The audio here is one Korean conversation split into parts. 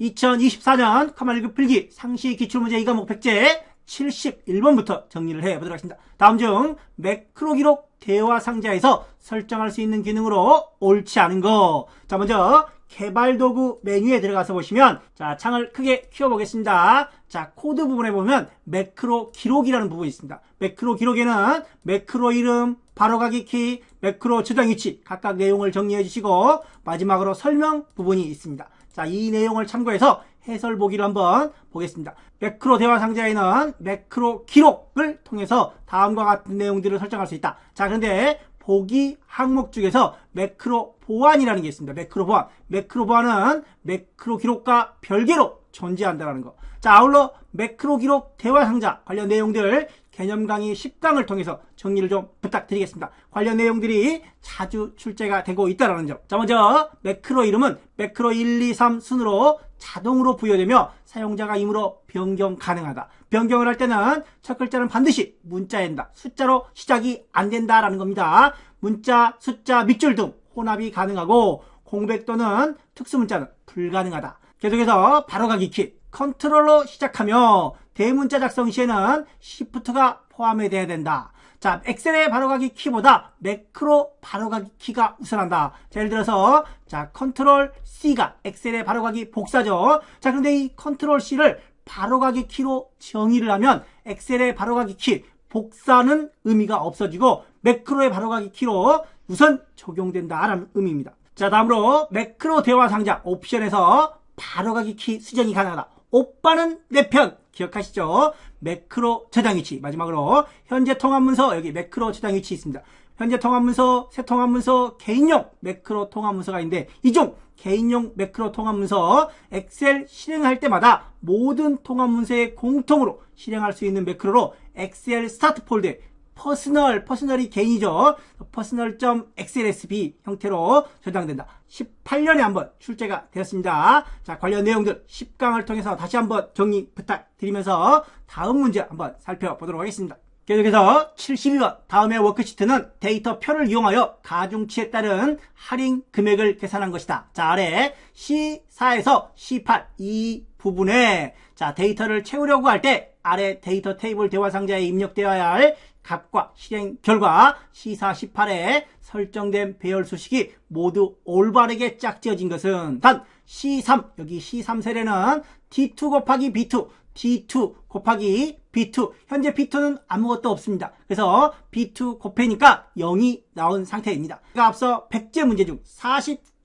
2024년 커말리그 필기 상시 기출문제 2과목 백제 71번부터 정리를 해보도록 하겠습니다. 다음 중 매크로 기록 대화 상자에서 설정할 수 있는 기능으로 옳지 않은 거. 자, 먼저 개발 도구 메뉴에 들어가서 보시면 자, 창을 크게 키워 보겠습니다. 자, 코드 부분에 보면 매크로 기록이라는 부분이 있습니다. 매크로 기록에는 매크로 이름, 바로가기 키, 매크로 저장 위치 각각 내용을 정리해 주시고 마지막으로 설명 부분이 있습니다. 자, 이 내용을 참고해서 해설 보기를 한번 보겠습니다. 매크로 대화 상자에는 매크로 기록을 통해서 다음과 같은 내용들을 설정할 수 있다. 자, 그런데 보기 항목 중에서 매크로 보안이라는 게 있습니다. 매크로 보안. 매크로 보안은 매크로 기록과 별개로 존재한다는 거. 자, 아울러 매크로 기록 대화 상자 관련 내용들 개념 강의 10강을 통해서 정리를 좀 부탁드리겠습니다. 관련 내용들이 자주 출제가 되고 있다는 점. 자, 먼저 매크로 이름은 매크로 1, 2, 3 순으로 자동으로 부여되며 사용자가 임으로 변경 가능하다. 변경을 할 때는 첫 글자는 반드시 문자엔다. 숫자로 시작이 안 된다라는 겁니다. 문자, 숫자, 밑줄 등 혼합이 가능하고 공백 또는 특수 문자는 불가능하다. 계속해서 바로 가기 키 컨트롤로 시작하며 대문자 작성 시에는 시프트가 포함이 돼야 된다. 자, 엑셀의 바로가기 키보다 매크로 바로가기 키가 우선한다. 자, 예를 들어서 자, 컨트롤 C가 엑셀의 바로가기 복사죠. 자, 그런데 이 컨트롤 C를 바로가기 키로 정의를 하면 엑셀의 바로가기 키 복사는 의미가 없어지고 매크로의 바로가기 키로 우선 적용된다라는 의미입니다. 자, 다음으로 매크로 대화 상자 옵션에서 바로가기 키 수정이 가능하다. 오빠는 내 편 기억하시죠? 매크로 저장 위치 마지막으로 현재 통합 문서 여기 매크로 저장 위치 있습니다. 현재 통합 문서, 새 통합 문서, 개인용 매크로 통합 문서가 있는데 이중 개인용 매크로 통합 문서 엑셀 실행할 때마다 모든 통합 문서에 공통으로 실행할 수 있는 매크로로 엑셀 스타트 폴더에 퍼스널, 퍼스널이 개인이죠. 퍼스널.xlsb 형태로 저장된다. 18년에 한번 출제가 되었습니다. 자, 관련 내용들 10강을 통해서 다시 한번 정리 부탁드리면서 다음 문제 한번 살펴보도록 하겠습니다. 계속해서 72번 다음의 워크시트는 데이터 표를 이용하여 가중치에 따른 할인 금액을 계산한 것이다. 자 아래 C4에서 C8 이 부분에 자 데이터를 채우려고 할 때 아래 데이터 테이블 대화 상자에 입력되어야 할 값과 실행 결과 C4, C8에 설정된 배열 수식이 모두 올바르게 짝지어진 것은 단 C3 여기 C3 세례는 D2 곱하기 B2 D2 곱하기 B2 현재 B2는 아무것도 없습니다. 그래서 B2 곱해니까 0이 나온 상태입니다. 제가 앞서 100제 문제 중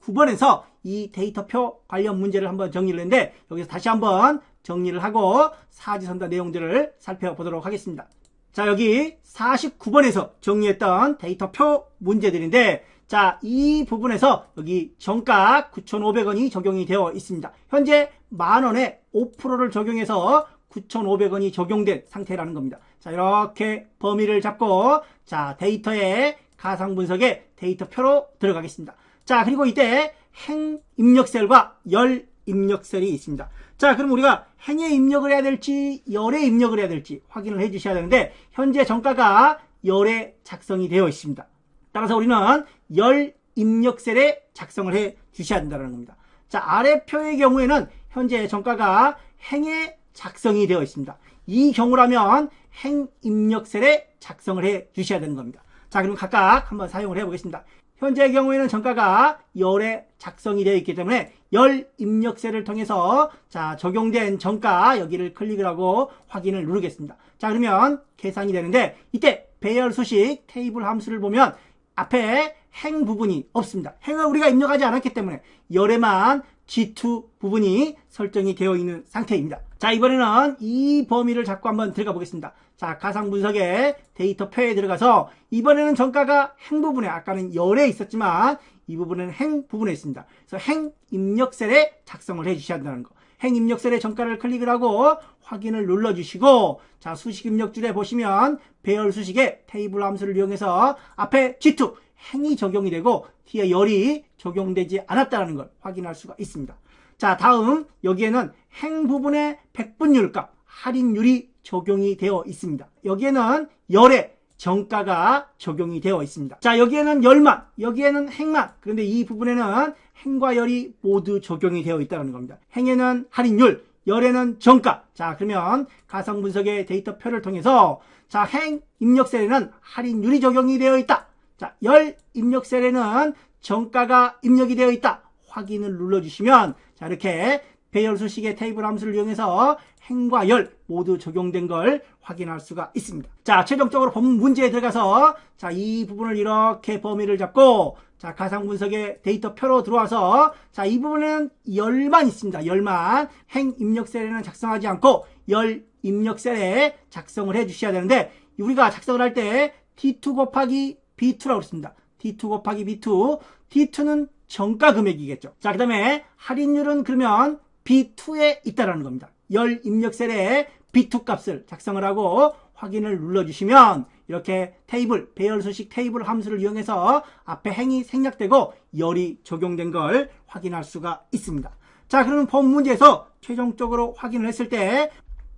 49번에서 이 데이터표 관련 문제를 한번 정리를 했는데 여기서 다시 한번 정리를 하고 사지선다 내용들을 살펴보도록 하겠습니다. 자 여기 49번에서 정리했던 데이터표 문제들인데 자, 이 부분에서 여기 정가 9,500원이 적용이 되어 있습니다. 현재 만원에 5%를 적용해서 9,500원이 적용된 상태라는 겁니다. 자, 이렇게 범위를 잡고 자, 데이터의 가상 분석에 데이터표로 들어가겠습니다. 자, 그리고 이때 행 입력셀과 열 입력셀이 있습니다. 자, 그럼 우리가 행에 입력을 해야 될지 열에 입력을 해야 될지 확인을 해 주셔야 되는데 현재 정가가 열에 작성이 되어 있습니다. 따라서 우리는 열 입력셀에 작성을 해 주셔야 된다는 겁니다. 자, 아래 표의 경우에는 현재 정가가 행에 작성이 되어 있습니다. 이 경우라면 행 입력셀에 작성을 해 주셔야 되는 겁니다. 자, 그럼 각각 한번 사용을 해 보겠습니다. 현재의 경우에는 정가가 열에 작성이 되어 있기 때문에 열 입력셀을 통해서 자 적용된 정가 여기를 클릭을 하고 확인을 누르겠습니다. 자 그러면 계산이 되는데 이때 배열 수식 테이블 함수를 보면 앞에 행 부분이 없습니다. 행을 우리가 입력하지 않았기 때문에 열에만 G2 부분이 설정이 되어 있는 상태입니다. 자 이번에는 이 범위를 잡고 한번 들어가 보겠습니다. 자 가상 분석의 데이터 표에 들어가서 이번에는 정가가 행 부분에 아까는 열에 있었지만 이 부분은 행 부분에 있습니다. 그래서 행 입력셀에 작성을 해 주셔야 한다는 거. 행 입력셀의 정가를 클릭을 하고 확인을 눌러 주시고 자 수식 입력줄에 보시면 배열 수식의 테이블 함수를 이용해서 앞에 G2 행이 적용이 되고 뒤에 열이 적용되지 않았다는 걸 확인할 수가 있습니다. 자 다음 여기에는 행 부분의 백분율 값 할인율이 적용이 되어 있습니다. 여기에는 열에 정가가 적용이 되어 있습니다. 자, 여기에는 열만, 여기에는 행만. 그런데 이 부분에는 행과 열이 모두 적용이 되어 있다는 겁니다. 행에는 할인율, 열에는 정가. 자, 그러면 가상 분석의 데이터표를 통해서 자, 행 입력 셀에는 할인율이 적용이 되어 있다. 자, 열 입력 셀에는 정가가 입력이 되어 있다. 확인을 눌러주시면 자, 이렇게 배열수식의 테이블 함수를 이용해서 행과 열 모두 적용된 걸 확인할 수가 있습니다. 자, 최종적으로 본 문제에 들어가서 자, 이 부분을 이렇게 범위를 잡고 자, 가상 분석의 데이터 표로 들어와서 자, 이 부분은 열만 있습니다. 열만 행 입력 셀에는 작성하지 않고 열 입력 셀에 작성을 해 주셔야 되는데 우리가 작성을 할 때 D2 곱하기 B2라고 했습니다. D2 곱하기 B2 D2는 정가 금액이겠죠. 자, 그 다음에 할인율은 그러면 B2에 있다라는 겁니다. 열 입력 셀에 B2 값을 작성을 하고 확인을 눌러주시면 이렇게 테이블, 배열 수식 테이블 함수를 이용해서 앞에 행이 생략되고 열이 적용된 걸 확인할 수가 있습니다. 자, 그러면 본 문제에서 최종적으로 확인을 했을 때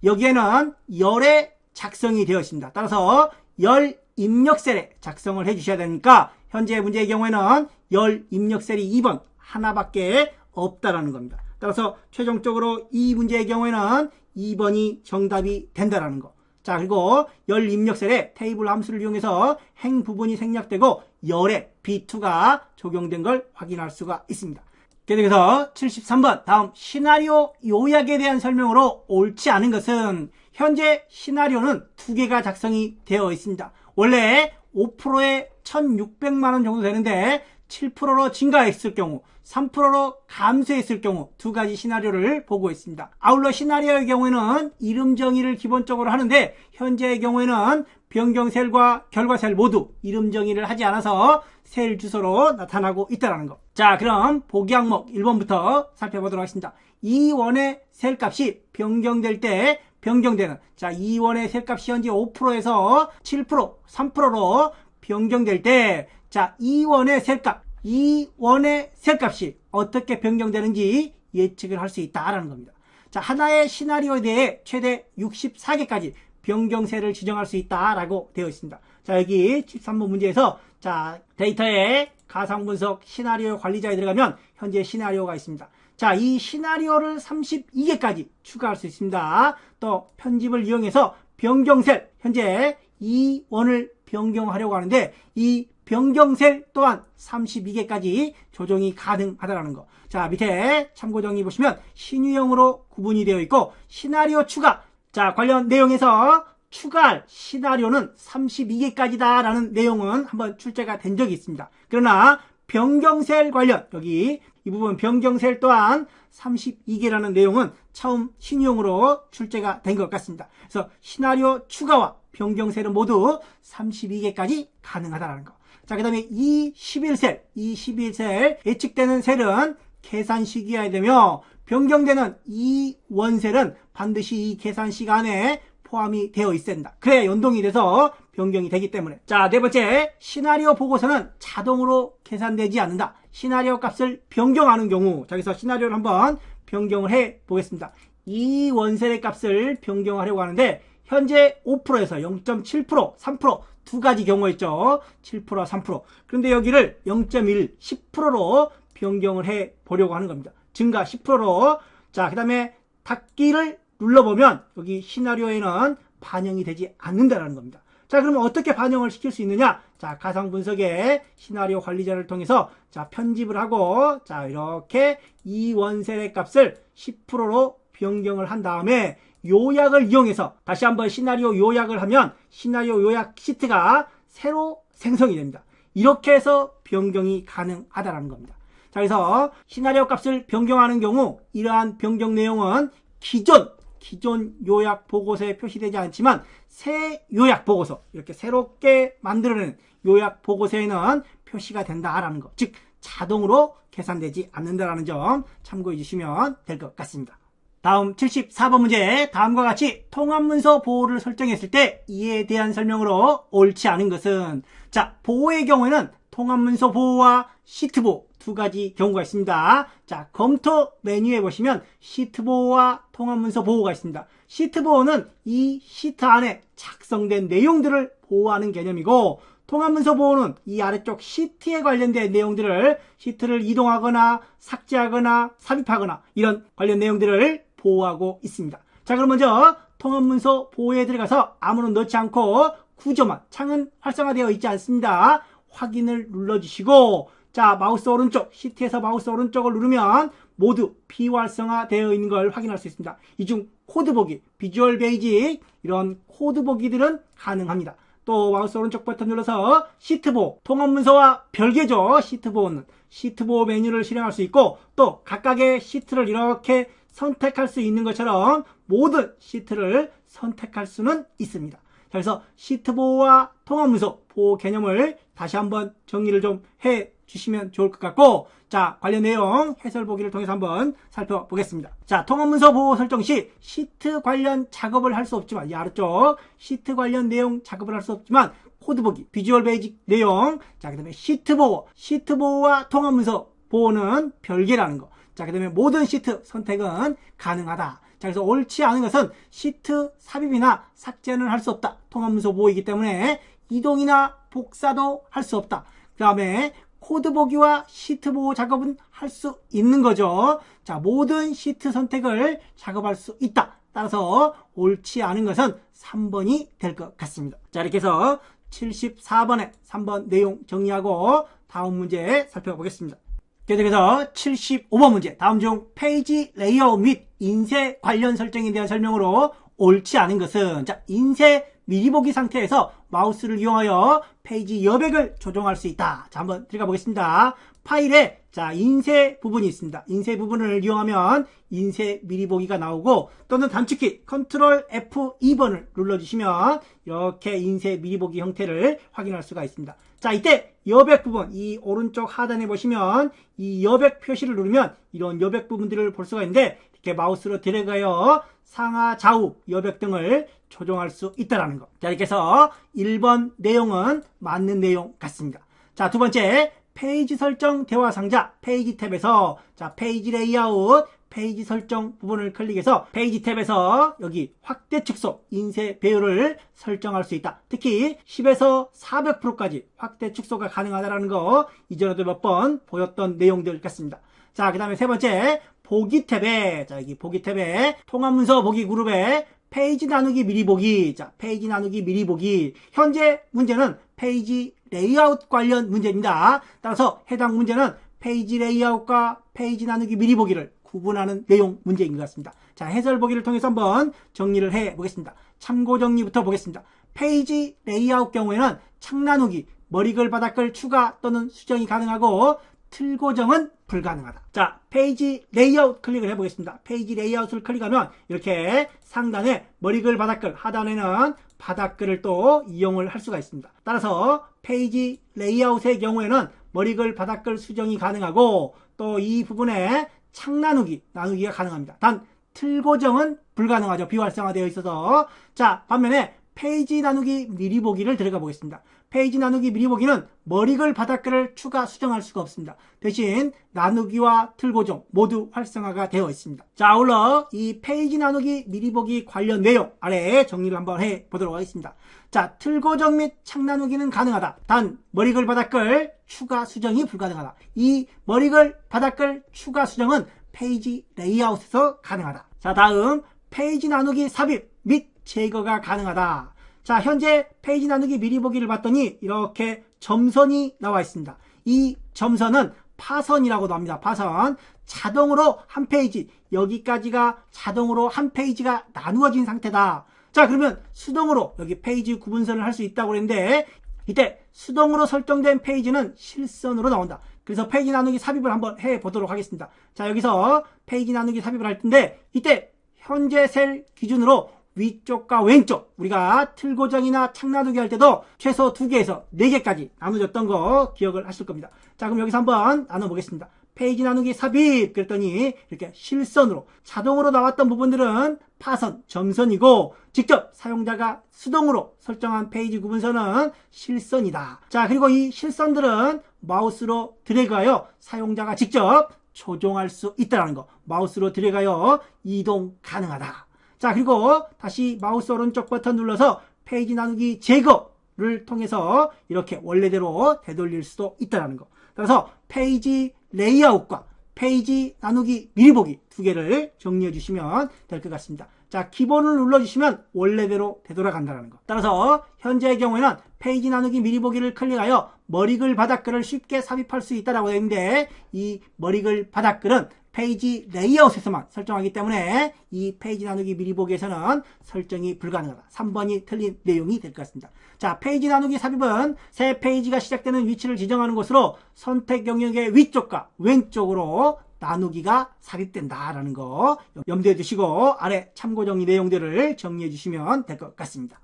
여기에는 열의 작성이 되어 있습니다. 따라서 열 입력 셀에 작성을 해 주셔야 되니까 현재 문제의 경우에는 열 입력 셀이 2번 하나밖에 없다라는 겁니다. 따라서 최종적으로 이 문제의 경우에는 2번이 정답이 된다라는 거. 자, 그리고 열 입력셀에 테이블 함수를 이용해서 행 부분이 생략되고 열에 B2가 적용된 걸 확인할 수가 있습니다. 계속해서 73번 다음 시나리오 요약에 대한 설명으로 옳지 않은 것은 현재 시나리오는 두 개가 작성이 되어 있습니다. 원래 5%에 1,600만 원 정도 되는데 7%로 증가했을 경우 3%로 감소했을 경우 두 가지 시나리오를 보고 있습니다. 아울러 시나리오의 경우에는 이름 정의를 기본적으로 하는데 현재의 경우에는 변경 셀과 결과 셀 모두 이름 정의를 하지 않아서 셀 주소로 나타나고 있다는 것. 자, 그럼 보기 항목 1번부터 살펴보도록 하겠습니다. 2원의 셀 값이 변경될 때 변경되는 자, 2원의 셀 값이 현재 5%에서 7%, 3%로 변경될 때 자, 2원의 셀 값, 2원의 셀 값이 어떻게 변경되는지 예측을 할 수 있다라는 겁니다. 자, 하나의 시나리오에 대해 최대 64개까지 변경세를 지정할 수 있다라고 되어 있습니다. 자, 여기 13번 문제에서 자, 데이터에 가상 분석 시나리오 관리자에 들어가면 현재 시나리오가 있습니다. 자, 이 시나리오를 32개까지 추가할 수 있습니다. 또 편집을 이용해서 변경셀 현재 2원을 변경하려고 하는데 이 변경셀 또한 32개까지 조정이 가능하다는 거. 자, 밑에 참고 정리 보시면 신유형으로 구분이 되어 있고 시나리오 추가 자, 관련 내용에서 추가할 시나리오는 32개까지다라는 내용은 한번 출제가 된 적이 있습니다. 그러나 변경셀 관련 여기 이 부분 변경셀 또한 32개라는 내용은 처음 신용으로 출제가 된 것 같습니다. 그래서 시나리오 추가와 변경셀은 모두 32개까지 가능하다는 거. 자, 그 다음에 이 11셀, 이 11셀 예측되는 셀은 계산 시기여야 되며 변경되는 이 원셀은 반드시 이 계산 시간에 포함이 되어 있어야 된다. 그래야 연동이 돼서 변경이 되기 때문에. 자, 네 번째, 시나리오 보고서는 자동으로 계산되지 않는다. 시나리오 값을 변경하는 경우, 자, 여기서 시나리오를 한번 변경을 해 보겠습니다. 이 원셀의 값을 변경하려고 하는데, 현재 5%에서 0.7%, 3%두 가지 경우였죠. 7%, 3%. 그런데 여기를 0.1, 10%로 변경을 해 보려고 하는 겁니다. 증가 10%로 자, 그 다음에 닫기를 눌러보면 여기 시나리오에는 반영이 되지 않는다라는 겁니다. 자, 그러면 어떻게 반영을 시킬 수 있느냐? 자, 가상 분석의 시나리오 관리자를 통해서 자, 편집을 하고 자, 이렇게 이 원셀의 값을 10%로 변경을 한 다음에 요약을 이용해서 다시 한번 시나리오 요약을 하면 시나리오 요약 시트가 새로 생성이 됩니다. 이렇게 해서 변경이 가능하다는 겁니다. 자, 그래서 시나리오 값을 변경하는 경우 이러한 변경 내용은 기존 기존 요약 보고서에 표시되지 않지만 새 요약 보고서 이렇게 새롭게 만들어낸 요약 보고서에는 표시가 된다라는 것. 즉 자동으로 계산되지 않는다라는 점 참고해 주시면 될 것 같습니다. 다음 74번 문제 다음과 같이 통합문서 보호를 설정했을 때 이에 대한 설명으로 옳지 않은 것은 자, 보호의 경우에는 통합문서 보호와 시트 보호 두 가지 경우가 있습니다. 자, 검토 메뉴에 보시면 시트 보호와 통합문서 보호가 있습니다. 시트 보호는 이 시트 안에 작성된 내용들을 보호하는 개념이고 통합문서 보호는 이 아래쪽 시트에 관련된 내용들을 시트를 이동하거나 삭제하거나 삽입하거나 이런 관련 내용들을 보호하고 있습니다. 자, 그럼 먼저 통합문서 보호에 들어가서 아무런 넣지 않고 구조만 창은 활성화되어 있지 않습니다. 확인을 눌러주시고 자 마우스 오른쪽 시트에서 마우스 오른쪽을 누르면 모두 비활성화되어 있는 걸 확인할 수 있습니다. 이 중 코드 보기, 비주얼 베이직 이런 코드 보기들은 가능합니다. 또 마우스 오른쪽 버튼 눌러서 시트 보호, 통합 문서와 별개죠. 시트 보호는 시트 보호 메뉴를 실행할 수 있고 또 각각의 시트를 이렇게 선택할 수 있는 것처럼 모든 시트를 선택할 수는 있습니다. 그래서 시트 보호와 통합 문서 보호 개념을 다시 한번 정리를 좀 해 주시면 좋을 것 같고 자 관련 내용 해설 보기를 통해서 한번 살펴보겠습니다. 자 통합 문서 보호 설정 시 시트 관련 작업을 할 수 없지만 이 아래쪽 시트 관련 내용 작업을 할 수 없지만 코드 보기, 비주얼 베이직 내용, 자, 그 다음에 시트 보호, 시트 보호와 통합 문서 보호는 별개라는 거. 자, 그 다음에 모든 시트 선택은 가능하다. 자, 그래서 옳지 않은 것은 시트 삽입이나 삭제는 할 수 없다. 통합 문서 보호이기 때문에 이동이나 복사도 할 수 없다. 그 다음에 코드 보기와 시트 보호 작업은 할 수 있는 거죠. 자, 모든 시트 선택을 작업할 수 있다. 따라서 옳지 않은 것은 3번이 될 것 같습니다. 자, 이렇게 해서 74번에 3번 내용 정리하고 다음 문제 살펴보겠습니다. 계속해서 75번 문제. 다음 중 페이지 레이아웃 및 인쇄 관련 설정에 대한 설명으로 옳지 않은 것은 자, 인쇄 미리 보기 상태에서 마우스를 이용하여 페이지 여백을 조정할 수 있다. 자, 한번 들어가 보겠습니다. 파일에 자, 인쇄 부분이 있습니다. 인쇄 부분을 이용하면 인쇄 미리 보기가 나오고 또는 단축키 컨트롤 F2번을 눌러주시면 이렇게 인쇄 미리 보기 형태를 확인할 수가 있습니다. 자, 이때 여백 부분, 이 오른쪽 하단에 보시면 이 여백 표시를 누르면 이런 여백 부분들을 볼 수가 있는데 이렇게 마우스로 데려가요 상하 좌우 여백 등을 조정할 수 있다라는 거. 자, 이렇게 해서 1번 내용은 맞는 내용 같습니다. 자, 두 번째 페이지 설정 대화 상자 페이지 탭에서 자, 페이지 레이아웃 페이지 설정 부분을 클릭해서 페이지 탭에서 여기 확대 축소 인쇄 배열을 설정할 수 있다. 특히 10에서 400%까지 확대 축소가 가능하다는 거 이전에도 몇 번 보였던 내용들 같습니다. 자, 그 다음에 세 번째 보기 탭에 자 여기 보기 탭에 통합 문서 보기 그룹에 페이지 나누기 미리 보기 자 페이지 나누기 미리 보기 현재 문제는 페이지 레이아웃 관련 문제입니다. 따라서 해당 문제는 페이지 레이아웃과 페이지 나누기 미리 보기를 구분하는 내용 문제인 것 같습니다. 자 해설 보기를 통해서 한번 정리를 해 보겠습니다. 참고 정리부터 보겠습니다. 페이지 레이아웃 경우에는 창 나누기 머리글 바닥글 추가 또는 수정이 가능하고 틀 고정은 불가능하다. 자, 페이지 레이아웃 클릭을 해보겠습니다. 페이지 레이아웃을 클릭하면 이렇게 상단에 머리글 바닥글 하단에는 바닥글을 또 이용을 할 수가 있습니다. 따라서 페이지 레이아웃의 경우에는 머리글 바닥글 수정이 가능하고 또 이 부분에 창 나누기, 나누기가 가능합니다. 단 틀 고정은 불가능하죠. 비활성화되어 있어서. 자, 반면에 페이지 나누기 미리 보기를 들어가 보겠습니다. 페이지 나누기 미리 보기는 머리글 바닥글을 추가 수정할 수가 없습니다. 대신 나누기와 틀 고정 모두 활성화가 되어 있습니다. 자, 아울러 이 페이지 나누기 미리 보기 관련 내용 아래에 정리를 한번 해 보도록 하겠습니다. 자, 틀 고정 및 창 나누기는 가능하다. 단 머리글 바닥글 추가 수정이 불가능하다. 이 머리글 바닥글 추가 수정은 페이지 레이아웃에서 가능하다. 자, 다음 페이지 나누기 삽입 및 제거가 가능하다. 자, 현재 페이지 나누기 미리 보기를 봤더니 이렇게 점선이 나와 있습니다. 이 점선은 파선이라고도 합니다. 파선. 자동으로 한 페이지, 여기까지가 자동으로 한 페이지가 나누어진 상태다. 자, 그러면 수동으로 여기 페이지 구분선을 할 수 있다고 그랬는데 이때 수동으로 설정된 페이지는 실선으로 나온다. 그래서 페이지 나누기 삽입을 한번 해 보도록 하겠습니다. 자, 여기서 페이지 나누기 삽입을 할 텐데 이때 현재 셀 기준으로 위쪽과 왼쪽 우리가 틀 고정이나 창 나누기 할 때도 최소 2개에서 4개까지 나눠졌던 거 기억을 하실 겁니다. 자 그럼 여기서 한번 나눠보겠습니다. 페이지 나누기 삽입 그랬더니 이렇게 실선으로 자동으로 나왔던 부분들은 파선, 점선이고 직접 사용자가 수동으로 설정한 페이지 구분선은 실선이다. 자 그리고 이 실선들은 마우스로 드래그하여 사용자가 직접 조종할 수 있다는 거. 마우스로 드래그하여 이동 가능하다. 자 그리고 다시 마우스 오른쪽 버튼 눌러서 페이지 나누기 제거를 통해서 이렇게 원래대로 되돌릴 수도 있다는 거. 따라서 페이지 레이아웃과 페이지 나누기 미리 보기 두 개를 정리해 주시면 될 것 같습니다. 자, 기본을 눌러주시면 원래대로 되돌아간다는 거. 따라서 현재의 경우에는 페이지 나누기 미리 보기를 클릭하여 머리글 바닥글을 쉽게 삽입할 수 있다라고 되어 있는데 이 머리글 바닥글은 페이지 레이아웃에서만 설정하기 때문에 이 페이지 나누기 미리 보기에서는 설정이 불가능하다. 3번이 틀린 내용이 될 것 같습니다. 자, 페이지 나누기 삽입은 새 페이지가 시작되는 위치를 지정하는 곳으로 선택 영역의 위쪽과 왼쪽으로 나누기가 삽입된다라는 거 염두해 두시고 아래 참고 정리 내용들을 정리해 주시면 될 것 같습니다.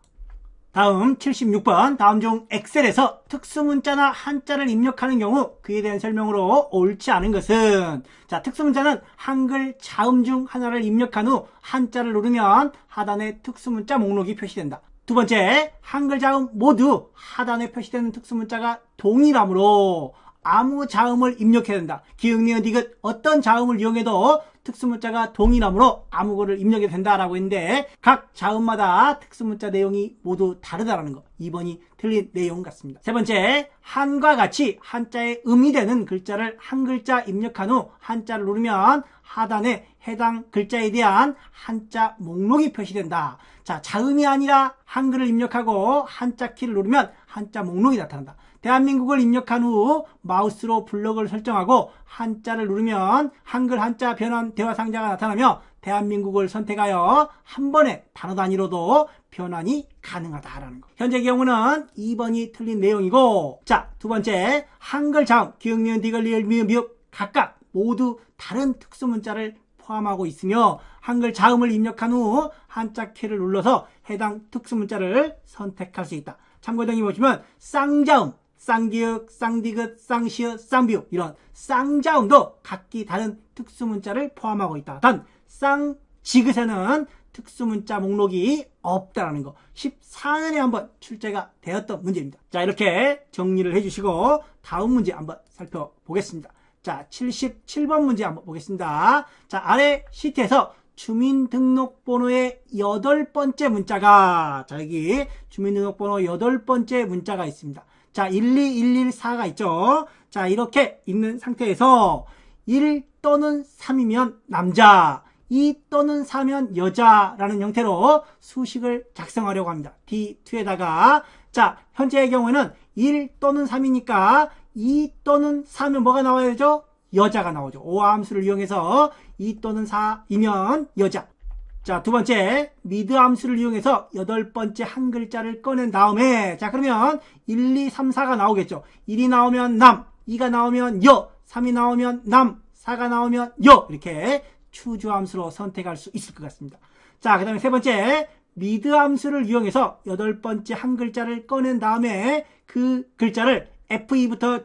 다음 76번 다음 중 엑셀에서 특수문자나 한자를 입력하는 경우 그에 대한 설명으로 옳지 않은 것은 자 특수문자는 한글 자음 중 하나를 입력한 후 한자를 누르면 하단에 특수문자 목록이 표시된다. 두 번째 한글 자음 모두 하단에 표시되는 특수문자가 동일하므로 아무 자음을 입력해야 된다. 기역, 니은, 디귿 어떤 자음을 이용해도 특수문자가 동일하므로 아무 거를 입력해도 된다라고 했는데 각 자음마다 특수문자 내용이 모두 다르다라는 거. 2번이 틀린 내용 같습니다. 세 번째, 한과 같이 한자에 음이 되는 글자를 한 글자 입력한 후 한자를 누르면 하단에 해당 글자에 대한 한자 목록이 표시된다. 자, 자음이 아니라 한글을 입력하고 한자 키를 누르면 한자 목록이 나타난다. 대한민국을 입력한 후 마우스로 블럭을 설정하고 한자를 누르면 한글 한자 변환 대화 상자가 나타나며 대한민국을 선택하여 한 번에 단어 단위로도 변환이 가능하다라는 거. 현재 경우는 2번이 틀린 내용이고 자, 두 번째 한글 자음, 기역, 니은, 디귿, 리을, 미음, 미흡 각각 모두 다른 특수 문자를 포함하고 있으며 한글 자음을 입력한 후 한자 키를 눌러서 해당 특수 문자를 선택할 수 있다. 참고등이 보시면 쌍자음, 쌍기역, 쌍디귿, 쌍시읒, 쌍비읍 이런 쌍자음도 각기 다른 특수문자를 포함하고 있다. 단 쌍지긋에는 특수문자 목록이 없다라는 거 14년에 한번 출제가 되었던 문제입니다. 자 이렇게 정리를 해주시고 다음 문제 한번 살펴보겠습니다. 자 77번 문제 한번 보겠습니다. 자 아래 시트에서 주민등록번호의 여덟 번째 문자가 자 여기 주민등록번호 여덟 번째 문자가 있습니다. 자, 12114가 있죠. 자, 이렇게 있는 상태에서 1 또는 3이면 남자, 2 또는 4면 여자라는 형태로 수식을 작성하려고 합니다. D2에다가 자, 현재의 경우에는 1 또는 3이니까 2 또는 4면 뭐가 나와야죠? 여자가 나오죠. 오함수를 이용해서 2 또는 4이면 여자. 자, 두 번째, 미드 함수를 이용해서 여덟 번째 한 글자를 꺼낸 다음에, 자, 그러면 1, 2, 3, 4가 나오겠죠. 1이 나오면 남, 2가 나오면 여, 3이 나오면 남, 4가 나오면 여, 이렇게 추주 함수로 선택할 수 있을 것 같습니다. 자, 그 다음에 세 번째, 미드 함수를 이용해서 여덟 번째 한 글자를 꺼낸 다음에 그 글자를 F2부터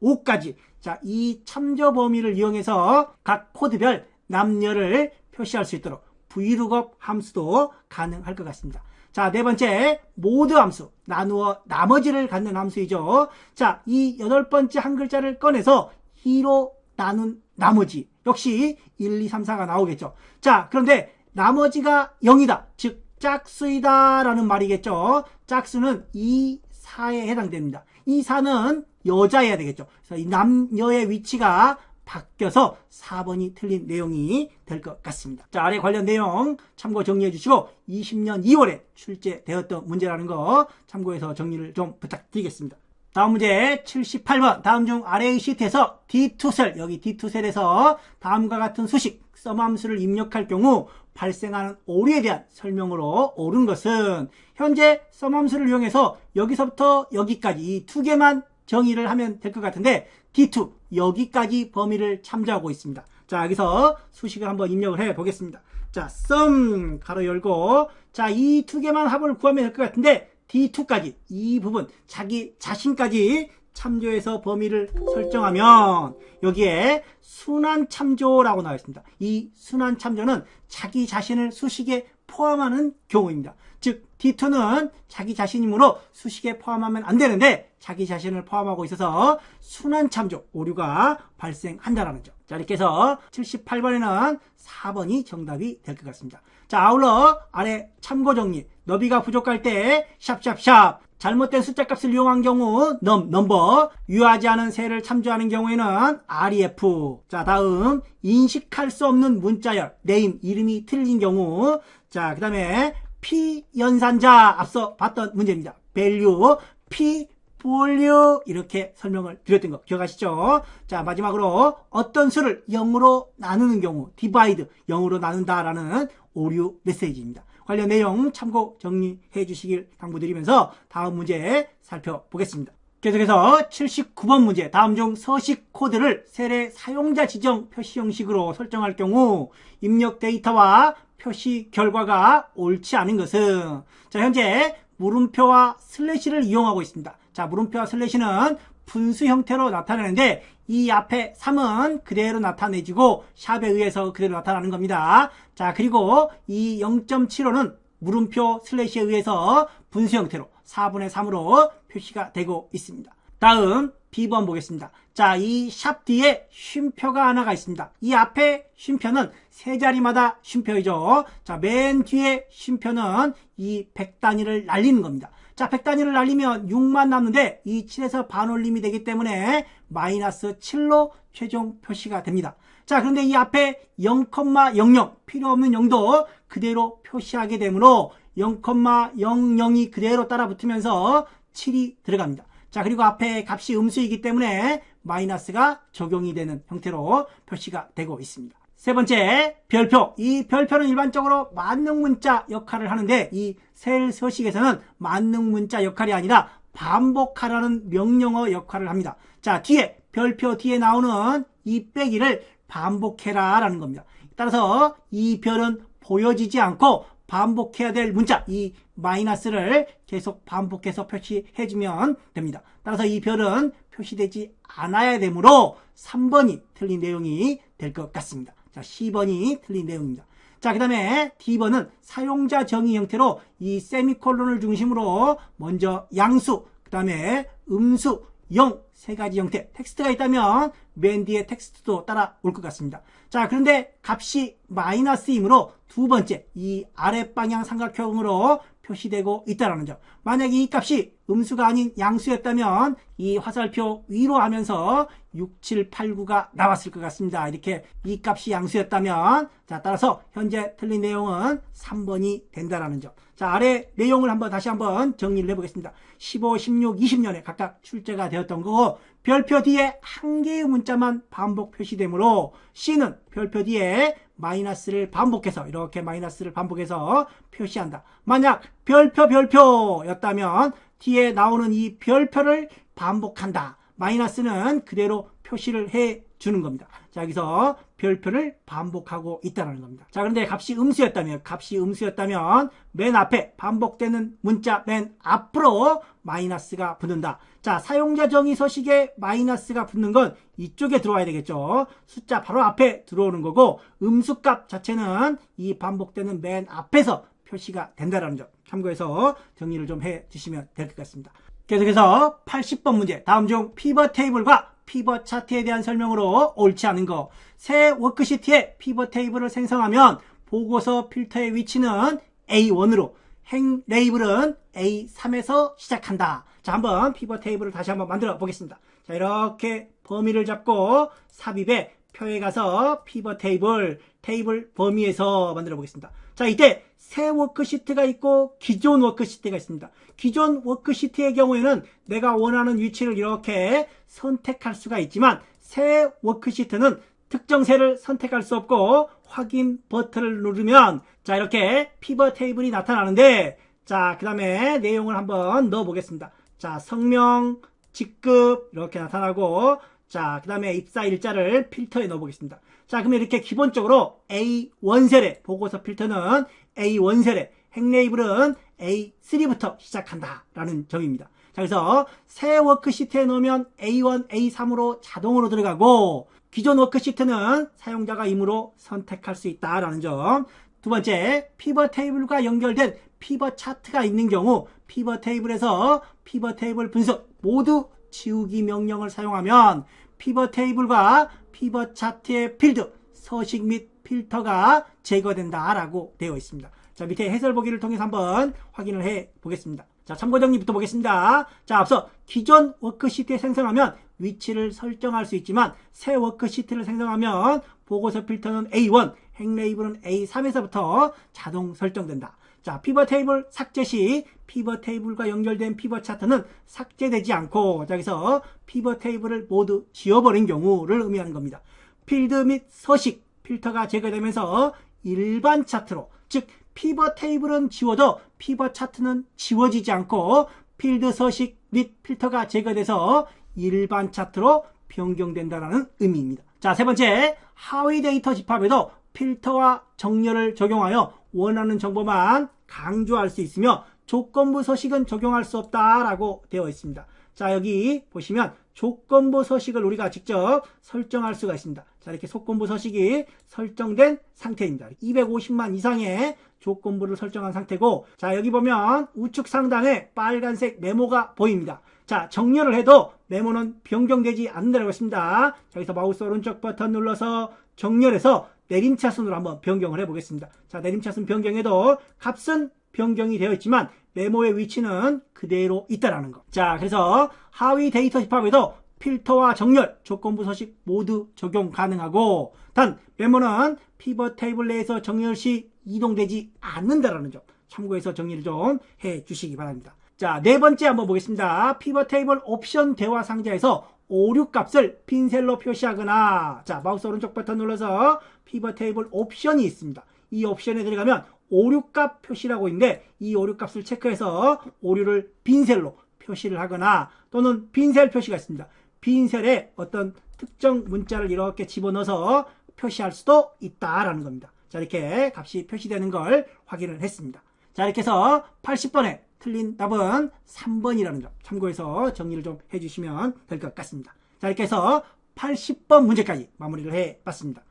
G15까지, 자, 이 참조 범위를 이용해서 각 코드별 남녀를 표시할 수 있도록 브이룩업 함수도 가능할 것 같습니다. 자, 네 번째, 모드 함수. 나누어 나머지를 갖는 함수이죠. 자, 이 여덟 번째 한 글자를 꺼내서 2로 나눈 나머지. 역시 1, 2, 3, 4가 나오겠죠. 자, 그런데 나머지가 0이다. 즉, 짝수이다. 라는 말이겠죠. 짝수는 이 4에 해당됩니다. 이 4는 여자여야 되겠죠. 그래서 이 남녀의 위치가 바뀌어서 4번이 틀린 내용이 될 것 같습니다. 자, 아래 관련 내용 참고 정리해 주시고 20년 2월에 출제되었던 문제라는 거 참고해서 정리를 좀 부탁드리겠습니다. 다음 문제 78번 다음 중 아래의 시트에서 D2셀 여기 D2셀에서 다음과 같은 수식 썸함수를 입력할 경우 발생하는 오류에 대한 설명으로 옳은 것은 현재 썸함수를 이용해서 여기서부터 여기까지 이 두 개만 정의를 하면 될 것 같은데 D2 여기까지 범위를 참조하고 있습니다. 자 여기서 수식을 한번 입력을 해 보겠습니다. 자 sum 가로 열고 자 이 두 개만 합을 구하면 될 것 같은데 D2까지 이 부분 자기 자신까지 참조에서 범위를 설정하면 여기에 순환 참조라고 나와 있습니다. 이 순환 참조는 자기 자신을 수식에 포함하는 경우입니다. 즉 D2는 자기 자신이므로 수식에 포함하면 안 되는데 자기 자신을 포함하고 있어서 순환 참조 오류가 발생한다라는 점. 자 이렇게 해서 78번에는 4번이 정답이 될 것 같습니다. 자 아울러 아래 참고 정리. 너비가 부족할 때 샵샵샵. 잘못된 숫자 값을 이용한 경우 넘, 넘버 유하지 않은 세를 참조하는 경우에는 REF 자 다음. 인식할 수 없는 문자열 네임 이름이 틀린 경우. 자 그 다음에 P 연산자 앞서 봤던 문제입니다 value P 볼류 이렇게 설명을 드렸던 거 기억하시죠? 자 마지막으로 어떤 수를 0으로 나누는 경우 divide 0으로 나눈다라는 오류 메시지입니다. 관련 내용 참고 정리해 주시길 당부드리면서 다음 문제 살펴보겠습니다. 계속해서 79번 문제 다음 중 서식 코드를 셀의 사용자 지정 표시 형식으로 설정할 경우 입력 데이터와 표시 결과가 옳지 않은 것은 자 현재 물음표와 슬래시를 이용하고 있습니다. 자 물음표와 슬래시는 분수 형태로 나타내는데 이 앞에 3은 그대로 나타내지고 샵에 의해서 그대로 나타나는 겁니다. 자 그리고 이 0.75는 물음표 슬래시에 의해서 분수 형태로 4분의 3으로 표시가 되고 있습니다. 다음 B번 보겠습니다. 자, 이 샵 뒤에 쉼표가 하나가 있습니다. 이 앞에 쉼표는 세 자리마다 쉼표이죠. 자, 맨 뒤에 쉼표는 이 100단위를 날리는 겁니다. 자, 100단위를 날리면 6만 남는데 이 7에서 반올림이 되기 때문에 마이너스 7로 최종 표시가 됩니다. 자, 그런데 이 앞에 0,00 필요 없는 0도 그대로 표시하게 되므로 0,00이 그대로 따라 붙으면서 7이 들어갑니다. 자, 그리고 앞에 값이 음수이기 때문에 마이너스가 적용이 되는 형태로 표시가 되고 있습니다. 세 번째, 별표. 이 별표는 일반적으로 만능 문자 역할을 하는데 이 셀 서식에서는 만능 문자 역할이 아니라 반복하라는 명령어 역할을 합니다. 자, 뒤에 별표 뒤에 나오는 이 빼기를 반복해라 라는 겁니다. 따라서 이 별은 보여지지 않고 반복해야 될 문자 이 마이너스를 계속 반복해서 표시해 주면 됩니다. 따라서 이 별은 표시되지 않아야 되므로 3번이 틀린 내용이 될 것 같습니다. 자, 10번이 틀린 내용입니다. 자, 그 다음에 D번은 사용자 정의 형태로 이 세미콜론을 중심으로 먼저 양수, 그 다음에 음수, 0, 세 가지 형태 텍스트가 있다면 맨 뒤에 텍스트도 따라 올 것 같습니다. 자, 그런데 값이 마이너스이므로 두 번째 이 아랫방향 삼각형으로 표시되고 있다는 점. 만약에 이 값이 음수가 아닌 양수였다면 이 화살표 위로 하면서 6, 7, 8, 9가 나왔을 것 같습니다. 이렇게 이 값이 양수였다면 자 따라서 현재 틀린 내용은 3번이 된다라는 점. 자 아래 내용을 한번 다시 한번 정리를 해보겠습니다. 15, 16, 20년에 각각 출제가 되었던 거고 별표 뒤에 한 개의 문자만 반복 표시되므로 C는 별표 뒤에 마이너스를 반복해서 이렇게 마이너스를 반복해서 표시한다. 만약 별표 별표였다면 뒤에 나오는 이 별표를 반복한다. 마이너스는 그대로 표시를 해 주는 겁니다. 자, 여기서 별표를 반복하고 있다는 겁니다. 자, 그런데 값이 음수였다면, 값이 음수였다면, 맨 앞에 반복되는 문자 맨 앞으로 마이너스가 붙는다. 자, 사용자 정의 서식에 마이너스가 붙는 건 이쪽에 들어와야 되겠죠. 숫자 바로 앞에 들어오는 거고, 음수값 자체는 이 반복되는 맨 앞에서 표시가 된다는 점 참고해서 정리를 좀 해 주시면 될 것 같습니다. 계속해서 80번 문제 다음 중 피벗 테이블과 피벗 차트에 대한 설명으로 옳지 않은 거. 새 워크시트에 피벗 테이블을 생성하면 보고서 필터의 위치는 A1으로 행 레이블은 A3에서 시작한다. 자, 한번 피벗 테이블을 다시 한번 만들어 보겠습니다. 자, 이렇게 범위를 잡고 삽입에 표에 가서 피벗 테이블, 테이블 범위에서 만들어 보겠습니다. 자, 이때 새 워크시트가 있고 기존 워크시트가 있습니다. 기존 워크시트의 경우에는 내가 원하는 위치를 이렇게 선택할 수가 있지만 새 워크시트는 특정 셀을 선택할 수 없고 확인 버튼을 누르면 자 이렇게 피벗 테이블이 나타나는데 자 그 다음에 내용을 한번 넣어 보겠습니다. 자 성명, 직급 이렇게 나타나고 자 그 다음에 입사 일자를 필터에 넣어 보겠습니다. 자 그러면 이렇게 기본적으로 A1셀의 보고서 필터는 A1셀의 핵레이블은 A3부터 시작한다 라는 정의입니다. 자, 그래서 새 워크시트에 넣으면 A1, A3으로 자동으로 들어가고 기존 워크시트는 사용자가 임으로 선택할 수 있다라는 점. 두 번째, 피벗 테이블과 연결된 피벗 차트가 있는 경우 피벗 테이블에서 피벗 테이블 분석 모두 지우기 명령을 사용하면 피벗 테이블과 피벗 차트의 필드, 서식 및 필터가 제거된다라고 되어 있습니다. 자, 밑에 해설 보기를 통해서 한번 확인을 해 보겠습니다. 자, 참고 정리부터 보겠습니다. 자, 앞서 기존 워크시트에 생성하면 위치를 설정할 수 있지만 새 워크시트를 생성하면 보고서 필터는 A1, 행 레이블은 A3에서부터 자동 설정된다. 자, 피벗 테이블 삭제 시 피벗 테이블과 연결된 피벗 차트는 삭제되지 않고 자, 여기서 피벗 테이블을 모두 지워버린 경우를 의미하는 겁니다. 필드 및 서식, 필터가 제거되면서 일반 차트로 즉 피벗 테이블은 지워도 피벗 차트는 지워지지 않고 필드 서식 및 필터가 제거돼서 일반 차트로 변경된다는 의미입니다. 자, 세 번째, 하위 데이터 집합에도 필터와 정렬을 적용하여 원하는 정보만 강조할 수 있으며 조건부 서식은 적용할 수 없다라고 되어 있습니다. 자, 여기 보시면 조건부 서식을 우리가 직접 설정할 수가 있습니다. 자, 이렇게 조건부 서식이 설정된 상태입니다. 250만 이상의 조건부를 설정한 상태고, 자, 여기 보면 우측 상단에 빨간색 메모가 보입니다. 자, 정렬을 해도 메모는 변경되지 않는다고 했습니다. 자, 여기서 마우스 오른쪽 버튼 눌러서 정렬해서 내림차순으로 한번 변경을 해보겠습니다. 자, 내림차순 변경해도 값은 변경이 되어 있지만 메모의 위치는 그대로 있다라는 거. 자, 그래서 하위 데이터 집합에도 필터와 정렬, 조건부 서식 모두 적용 가능하고 단 메모는 피벗 테이블 내에서 정렬 시 이동되지 않는다라는 점 참고해서 정리를 좀 해 주시기 바랍니다. 자, 네 번째 한번 보겠습니다. 피벗 테이블 옵션 대화 상자에서 오류 값을 핀셀로 표시하거나 자, 마우스 오른쪽 버튼 눌러서 피벗 테이블 옵션이 있습니다. 이 옵션에 들어가면 오류값 표시라고 있는데 이 오류값을 체크해서 오류를 빈셀로 표시를 하거나 또는 빈셀 표시가 있습니다. 빈셀에 어떤 특정 문자를 이렇게 집어넣어서 표시할 수도 있다라는 겁니다. 자 이렇게 값이 표시되는 걸 확인을 했습니다. 자 이렇게 해서 80번에 틀린 답은 3번이라는 점 참고해서 정리를 좀 해주시면 될 것 같습니다. 자 이렇게 해서 80번 문제까지 마무리를 해봤습니다.